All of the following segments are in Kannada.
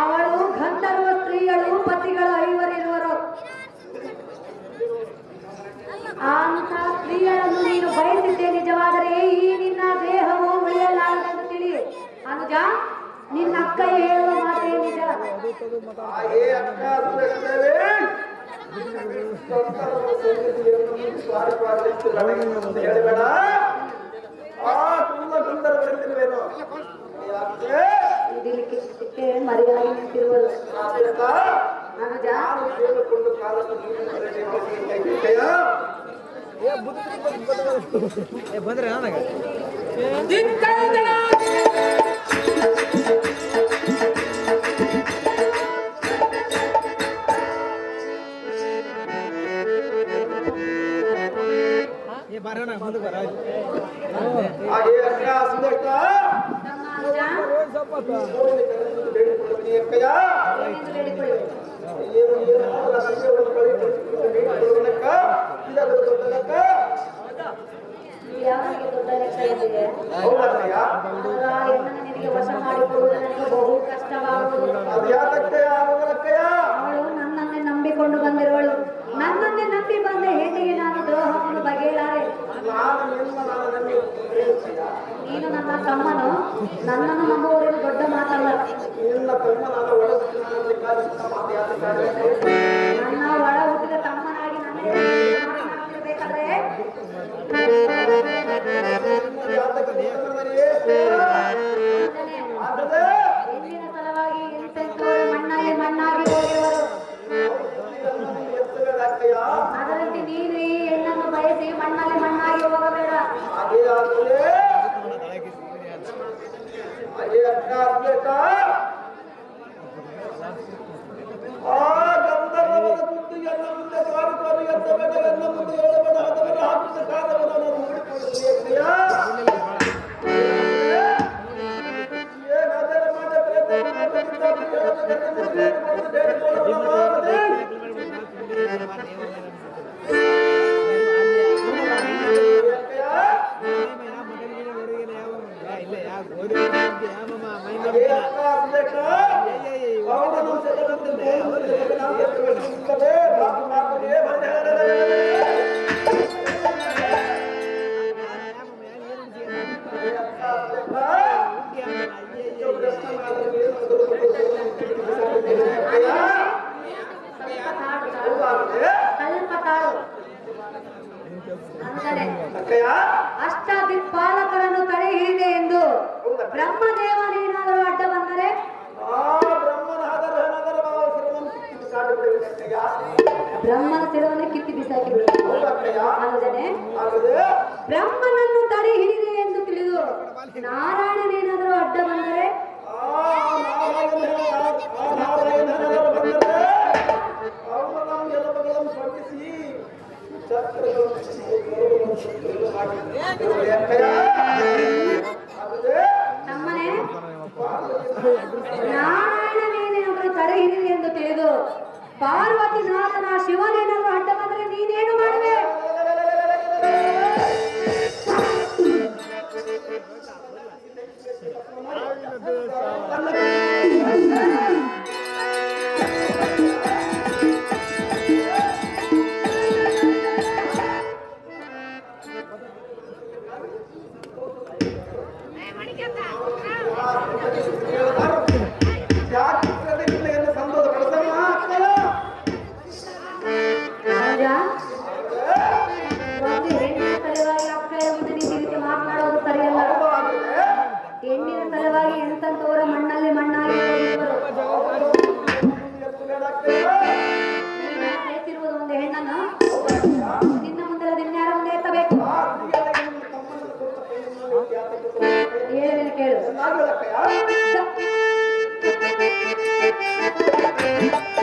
ಅವಳು ಗಂಧರ್ವ ಸ್ತ್ರೀಯರು ಪತಿಗಳ ಐವರಿರುವರು. ಅಂತ ಸ್ತ್ರೀಯರನ್ನು ನೀನು ಬಯಸಿದ್ದೆ ನಿಜವಾದರೆ ಈ ನಿನ್ನ ದೇಹವು ಉಳಿಯಲಾರದೆಂದು ತಿಳಿ ಅನುಜ ನಿನ್ನ ಅಕ್ಕ ಹೇಳುವ ಮಾತೇ ನಿಜ. ಹೇಳಬೇಡ ಆ ತುಂಬ ಗಂಧರ್ವರೆಂದಿರುವೇನು ಯಾಕೆ ಇದಿಲಿಕ್ಕೆ ಸಿಕ್ಕೆ ಮರಿಯಾಗಿ ನಿಂತಿರುವರು ಆಮೇಲೆ ಅನುಜ ನಾನು ಕೇಳಿಕೊಂಡು ಕಾಲಕ್ಕೆ ನೀರಿನಲ್ಲಿ ಹೋಗಿ ಅಕ್ಕಯ್ಯ ಏ ಬಂದ್ರೆ ನನಗೆ ನಿನಗೆ ವಶ ಮಾಡಿಕೊಳ್ಳುವುದು ನನಗೆ ಬಹು ಕಷ್ಟವಾಗುವುದು ಅವಳು ನನ್ನನ್ನೇ ನಂಬಿಕೊಂಡು ಬಂದಿರುವಳು. ನನ್ನನ್ನೇ ನಂಬಿ ಬಂದ ಹೆಣ್ಣಿಗೆ ನಾನು ದ್ರೋಹವನ್ನು ಬಗೆಯಲಾರೆ? ನಾನು ನನ್ನ ತಮ್ಮನು ನನ್ನನ್ನು ನಂಬುವವರೆಗೂ ದೊಡ್ಡ ಮಾತಲ್ಲ ನಿನ್ನ ತಮ್ಮನಾದ ಇಲ್ಲ ಬ್ರಹ್ಮನನ್ನು ತಡೆ ಹಿಡಿದೆ ಎಂದು ತಿಳಿದು ನಾರಾಯಣನೇನಾದರೂ ಅಡ್ಡ ಬಂದರೆ? ತಮ್ಮನೇ ನಾರಾಯಣನೇನಾದರೂ ತಡೆ ಹಿಡಿದೆ ಎಂದು ತಿಳಿದು ಪಾರ್ವತಿ ನಾಥನ ಶಿವನೇನಾದರೂ ಅಡ್ಡ ಬಂದರೆ ನೀನೇನು ಮಾಡುವೆ? Thank you. Thank you.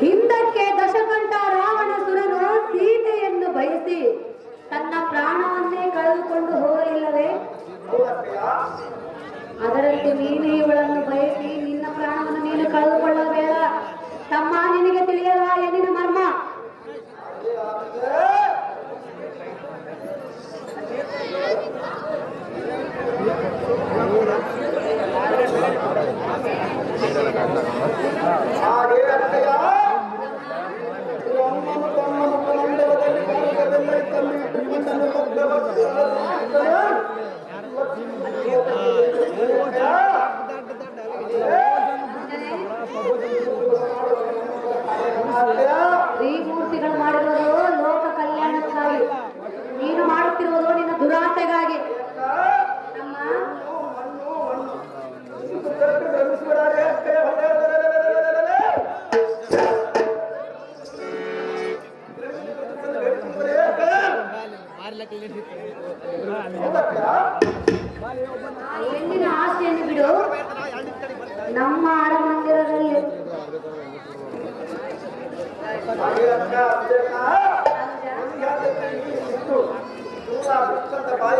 ಹಿಂದಕ್ಕೆ ದಶಕಂಠ ರಾವಣಸುರನು ಸೀತೆಯನ್ನು ಬಯಸಿ ತನ್ನ ಪ್ರಾಣವನ್ನೇ ಕಳೆದುಕೊಂಡು ಹೋಗಲಿಲ್ಲವೇ? ಅದರಂತೆ ನೀನೇ ಇವಳನ್ನು ಬಯಸಿ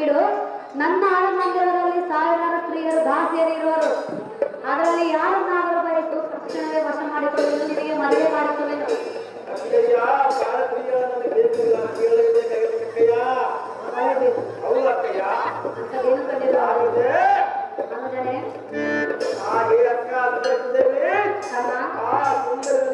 ಬಿಡು. ನನ್ನ ಅರಮಂದಿರದಲ್ಲಿ ಸಾವಿರಾರು ಸ್ತ್ರೀಯರು ದಾಸಿಯರಿರುವರು ಅದರಲ್ಲಿ ಯಾರನ್ನಾದರೂ ಬಯಸು ತಕ್ಷಣವೇ ವಶ ಮಾಡಿಕೊಳ್ಳಲು ನಿನಗೆ ಮದುವೆ ಮಾಡಿಕೊಳ್ಳಲು ಸುಂದರ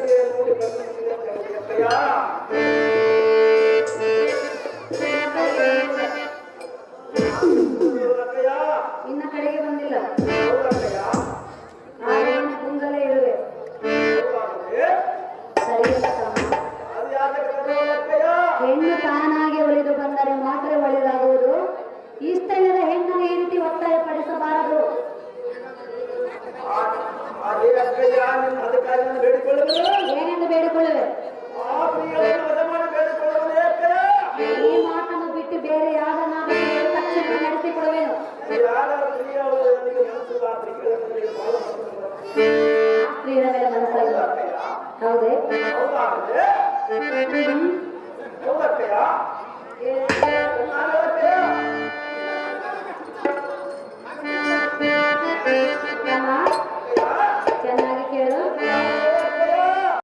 ಹೆಣ್ಣು ತಾನಾಗೆ ಒಲಿದು ಬಂದರೆ ಮಾತ್ರ ಒಳ್ಳೆಯದಾಗುವುದು ಈ ಸ್ಥಳದ ಹೆಣ್ಣು ಈ ಒತ್ತಾಯ ಪಡಿಸಬಾರದು ಏನೆಂದು ಬೇಡಿಕೊಳ್ಳುವೆ? ಈ ಮಾತನ್ನು ಬಿಟ್ಟು ಬೇರೆ ಯಾರನ್ನಾದರೂ ತಕ್ಷಣ ನಡೆಸಿಕೊಡುವೆನು? ಹೌದೇ? Então, o EPA